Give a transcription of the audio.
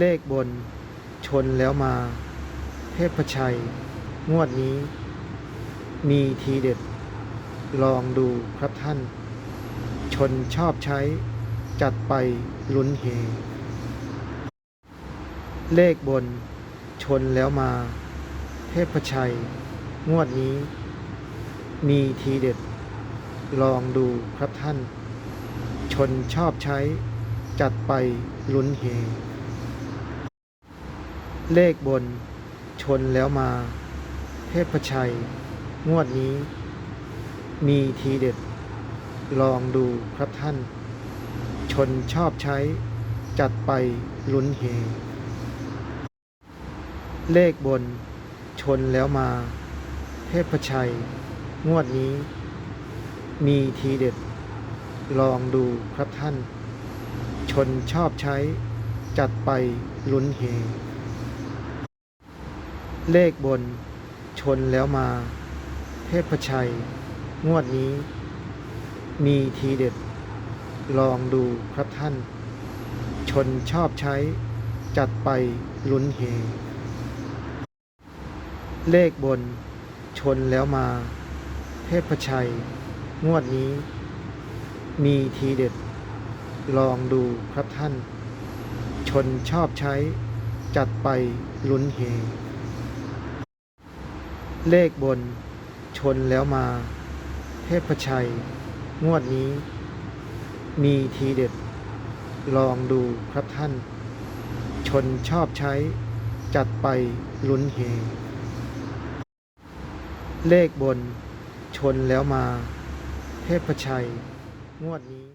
เลขบนชนแล้วมา เทพชัย งวดนี้ มีทีเด็ด ลองดูครับท่าน ชนชอบใช้ จัดไปลุ้นเฮ เลขบนชนแล้วมา เทพชัย งวดนี้ มีทีเด็ด ลองดูครับท่าน ชนชอบใช้ จัดไปลุ้นเฮ เลขบนชนแล้วมา เทพชัย งวดนี้ มีทีเด็ด ลองดูครับท่าน ชนชอบใช้ จัดไปลุ้นเฮ เลขบนชนแล้วมา เทพชัย งวดนี้ มีทีเด็ด ลองดูครับท่าน ชนชอบใช้ จัดไปลุ้นเฮ เลขบนชนแล้วมา เทพชัย งวดนี้ มีทีเด็ด ลองดูครับท่าน ชนชอบใช้ จัดไปลุ้นเฮ เลขบนชนแล้วมา เทพชัย งวดนี้ มีทีเด็ด ลองดูครับท่าน ชนชอบใช้ จัดไปลุ้นเฮ เลขบนชนแล้วมา เทพชัย งวดนี้ มีทีเด็ด ลองดูครับท่าน ชนชอบใช้ จัดไปลุ้นเฮ เลขบนชนแล้วมา เทพชัย งวดนี้